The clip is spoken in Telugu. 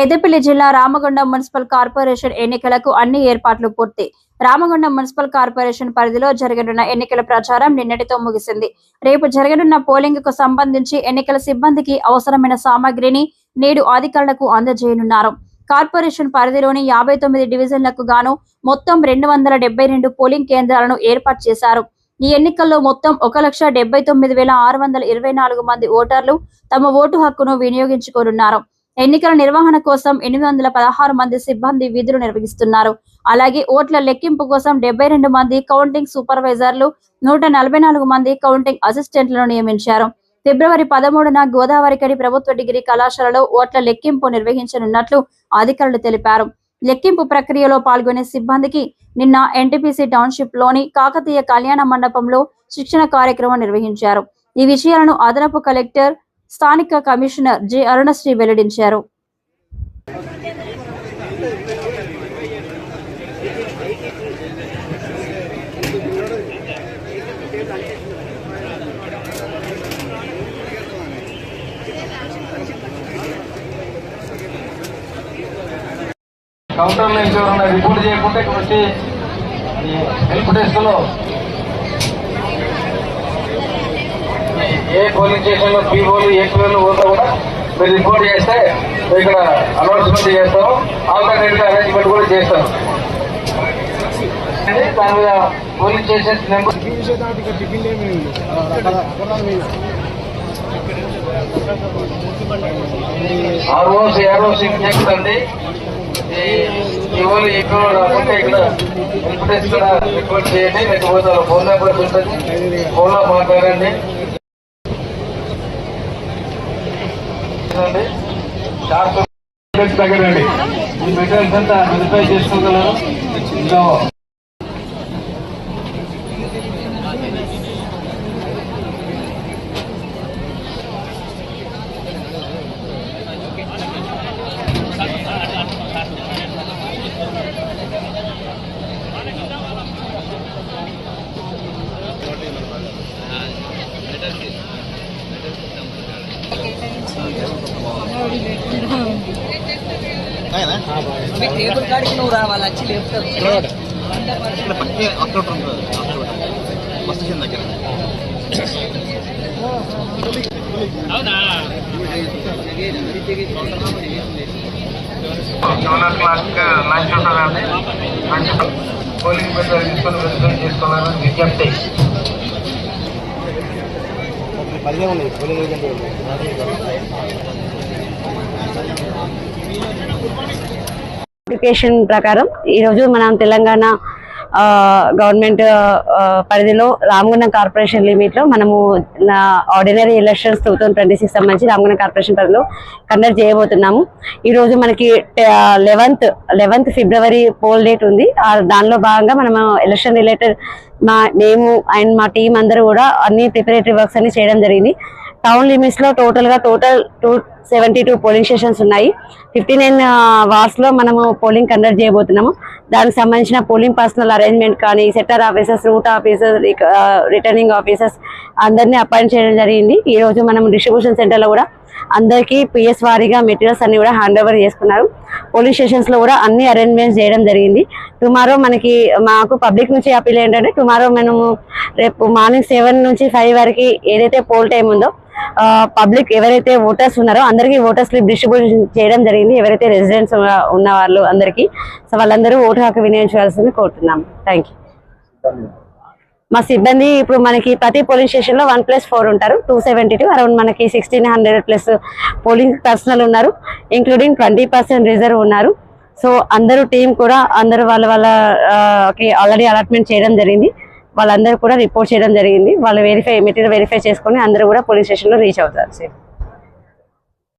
పెద్దపల్లి జిల్లా రామగుండం మున్సిపల్ కార్పొరేషన్ ఎన్నికలకు అన్ని ఏర్పాట్లు పూర్తి. రామగుండం మున్సిపల్ కార్పొరేషన్ పరిధిలో జరగనున్న ఎన్నికల ప్రచారం నిన్నటితో ముగిసింది. రేపు జరగనున్న పోలింగ్కు సంబంధించి ఎన్నికల సిబ్బందికి అవసరమైన సామాగ్రిని నేడు అధికారులకు అందజేయనున్నారు. కార్పొరేషన్ పరిధిలోని యాభై తొమ్మిది డివిజన్లకు గాను మొత్తం రెండు వందల డెబ్బై రెండు పోలింగ్ కేంద్రాలను ఏర్పాటు చేశారు. ఈ ఎన్నికల్లో మొత్తం ఒక లక్ష డెబ్బై తొమ్మిది వేల ఆరు వందల ఇరవై నాలుగు మంది ఓటర్లు తమ ఓటు హక్కును వినియోగించుకోనున్నారు. ఎన్నికల నిర్వహణ కోసం ఎనిమిది వందల పదహారు మంది సిబ్బంది విధులు నిర్వహిస్తున్నారు. అలాగే ఓట్ల లెక్కింపు కోసం డెబ్బై రెండు మంది కౌంటింగ్ సూపర్వైజర్లు నూట నలభై నాలుగు మంది కౌంటింగ్ అసిస్టెంట్లను నియమించారు. ఫిబ్రవరి పదమూడున గోదావరికని ప్రభుత్వ డిగ్రీ కళాశాలలో ఓట్ల లెక్కింపు నిర్వహించనున్నట్లు అధికారులు తెలిపారు. లెక్కింపు ప్రక్రియలో పాల్గొనే సిబ్బందికి నిన్న ఎన్టీపీసీ టౌన్షిప్లోని కాకతీయ కళ్యాణ మండపంలో శిక్షణ కార్యక్రమం నిర్వహించారు. ఈ విషయాలను అదనపు కలెక్టర్ స్థానిక కమిషనర్ జె అరుణశ్రీ వెల్లడించారు. కౌంటర్లో ఇంకెవరన్నా రిపోర్ట్ చేయకుంటే ఇక్కడ వచ్చి హెల్ప్ డెస్క్లో ఏ పోలింగ్ స్టేషన్లో పీఓలు ఏ పోతా కూడా మీరు రిపోర్ట్ చేస్తే ఇక్కడ అనౌన్స్మెంట్ చేస్తాము. ఆల్టర్నేట్ అరేంజ్మెంట్ కూడా చేస్తాం దాని మీద polling station number ROC ROC inject అండి. ఇవాళ ఎక్కువ రాకుంటే ఇక్కడ హెల్ప్ కూడా రిక్వెస్ట్ చేయండి. లేకపోతే వాళ్ళ ఫోన్ నెంబర్ ఉంటుంది ఫోన్లో మాట్లాడండి. చూడండి. డాక్టర్ తగ్గండి ఈ మెటీరియల్స్ అంతా వెరిఫై చేసుకోగలరు ఇంకా మీ టేబుల్ కాడికి నువ్వు రావాలి వచ్చి లేపుతావు ఇక్కడ పక్కనే అక్కడ ఉంటుంది అక్కడ బస్ స్టేషన్ దగ్గర. సెవెన్ క్లాక్ లంచ్ ఉంటుందండి లంచ్ పోలింగ్ పెద్ద తీసుకొని వెరిఫై చేసుకోవాలని విజ్ఞప్తి. పదిహే ఉన్నాయి పోలింగ్ ఏజెంట్ నోటిఫికేషన్ ప్రకారం ఈరోజు మనం తెలంగాణ గవర్నమెంట్ పరిధిలో రామగుండం కార్పొరేషన్ లిమిట్లో మనము ordinary elections two thousand twenty six సంబంధించి రామగుండం కార్పొరేషన్ పరిధిలో కండక్ట్ చేయబోతున్నాము. ఈరోజు మనకి eleventh eleventh February poll date ఉంది. దానిలో భాగంగా మనము ఎలక్షన్ రిలేటెడ్ మా మేము అండ్ మా టీం అందరూ కూడా అన్ని ప్రిపరేటరీ వర్క్స్ అన్ని చేయడం జరిగింది. టౌన్ లిమిట్స్లో టోటల్గా total two seventy two polling stations ఉన్నాయి. ఫిఫ్టీ నైన్ వార్స్లో మనము పోలింగ్ కండక్ట్ చేయబోతున్నాము. దానికి సంబంధించిన పోలింగ్ పర్సనల్ అరేంజ్మెంట్ కానీ sector officers route officers returning officers అందరినీ అపాయింట్ చేయడం జరిగింది. ఈరోజు మనం డిస్ట్రిబ్యూషన్ సెంటర్లో కూడా అందరికీ పిఎస్ వారీగా మెటీరియల్స్ అన్ని కూడా హ్యాండ్ ఓవర్ చేసుకున్నారు. పోలీస్ స్టేషన్స్లో కూడా అన్ని అరేంజ్మెంట్స్ చేయడం జరిగింది. టుమారో మనకి మాకు పబ్లిక్ నుంచి అప్పీల్ ఏంటంటే టుమారో మనము రేపు మార్నింగ్ సెవెన్ నుంచి ఫైవ్ వరకు ఏదైతే పోల్ టైం ఉందో పబ్లిక్ ఎవరైతే ఓటర్స్ ఉన్నారో అందరికీ ఓటర్ స్లిప్ డిస్ట్రిబ్యూషన్ చేయడం జరిగింది. ఎవరైతే రెసిడెంట్స్ ఉన్న వాళ్ళు అందరికీ సో వాళ్ళందరూ ఓటు హక్కు వినియోగించవలసింది కోరుతున్నాం. థ్యాంక్ యూ మా సిబ్బంది ఇప్పుడు మనకి ప్రతి పోలింగ్ స్టేషన్లో వన్ ప్లస్ ఫోర్ ఉంటారు. టూ సెవెంటీ టూ అరౌండ్ మనకి sixteen hundred plus polling personnel ఉన్నారు. ఇంక్లూడింగ్ ట్వంటీ పర్సెంట్ రిజర్వ్ ఉన్నారు. సో అందరూ టీం కూడా అందరూ వాళ్ళ వాళ్ళ ఆల్రెడీ అలాట్మెంట్ చేయడం జరిగింది. వాళ్ళందరూ కూడా రిపోర్ట్ చేయడం జరిగింది. వాళ్ళు వెరిఫై మెటీరియల్ వెరిఫై చేసుకొని అందరూ కూడా పోలీస్ స్టేషన్లో రీచ్ అవుతారు సార్